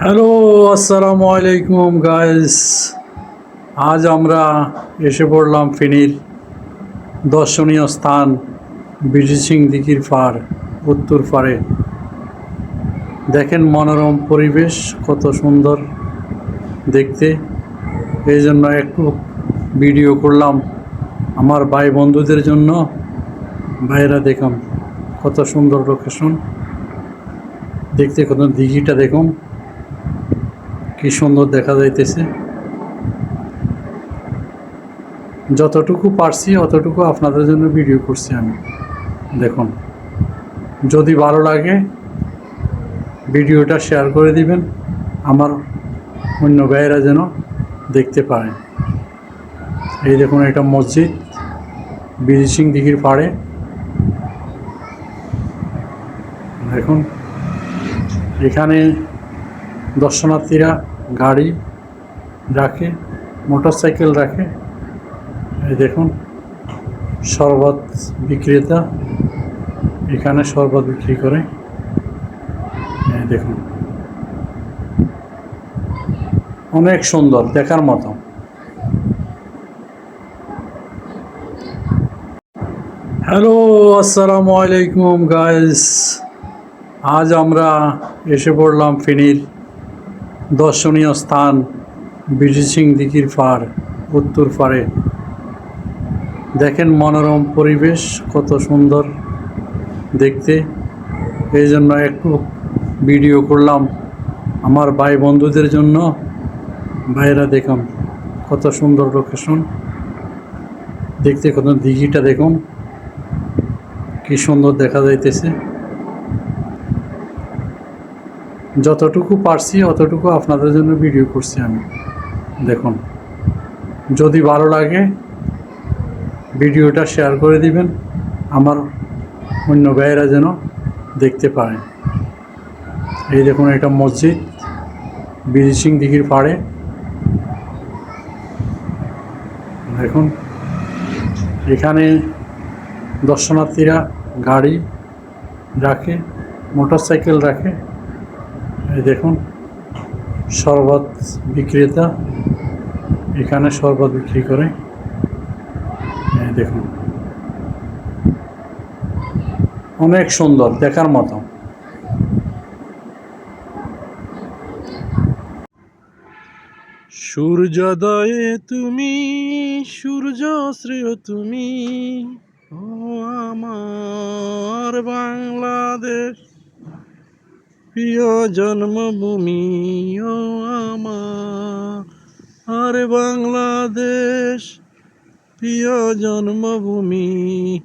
Hello আসসালামু আলাইকুম guys আজ আমরা এসে পড়লাম ফেনীর দর্শনীয় স্থান সিং দিঘির পাড় উত্তর পাড়ে দেখেন মনোরম পরিবেশ, কত সুন্দর দেখতে। এই জন্য একটু ভিডিও করলাম আমার ভাই বন্ধুদের জন্য। ভাইরা দেখুন, কত সুন্দর লোকেশন দেখতে কত দিঘিটা দেখুন। কি সুন্দর দেখা যাইতেছে। যতটুকু পারছি, অতটুকু আপনাদের জন্য ভিডিও করছি আমি। দেখুন, যদি ভালো লাগে, ভিডিওটা শেয়ার করে দিবেন, আমার অন্য ভাইয়েরা যেন দেখতে পারে। এই দেখুন এটা মসজিদ, বিজি সিং দিঘির পাড়ে। দেখুন, এখানে দর্শনার্থীরা গাড়ি রাখে মোটর সাইকেল রাখে দেখুন, শরবত বিক্রেতা এখানে শরবত বিক্রি করে। দেখুন, অনেক সুন্দর, দেখার মতো। হ্যালো, আসসালামু আলাইকুম গাইস আজ আমরা এসে পড়লাম ফেনীর দর্শনীয় স্থান সিং দিঘির পাড় উত্তর পাড়ে দেখেন মনোরম পরিবেশ, কত সুন্দর দেখতে। এই জন্য একটু ভিডিও করলাম আমার ভাই বন্ধুদের জন্য। ভাইরা দেখুন, কত সুন্দর লোকেশন দেখতে কত দিঘিটা দেখুন, কি সুন্দর দেখা যাইতেছে। যতটুকু পারছি, অতটুকু আপনাদের জন্য ভিডিও করছি আমি। দেখুন, যদি ভালো লাগে, ভিডিওটা শেয়ার করে দিবেন, আমার অন্য ভাইয়েরা যেন দেখতে পারে। এই দেখুন, এটা মসজিদ, বিজি সিং দিঘির পাড়ে। দেখুন, এখানে দর্শনার্থীরা গাড়ি রাখে মোটর সাইকেল রাখে। এই দেখুন, শরবত বিক্রেতা, এখানে শরবত বিক্রি করে। দেখুন, অনেক সুন্দর, দেখার মতো। সূর্যোদয়ে তুমি সূর্য শ্রেয় তুমি, ও আমার বাংলাদেশ। প্রিয় জন্মভূমি ও আমার। বাংলাদেশ প্রিয় জন্মভূমি।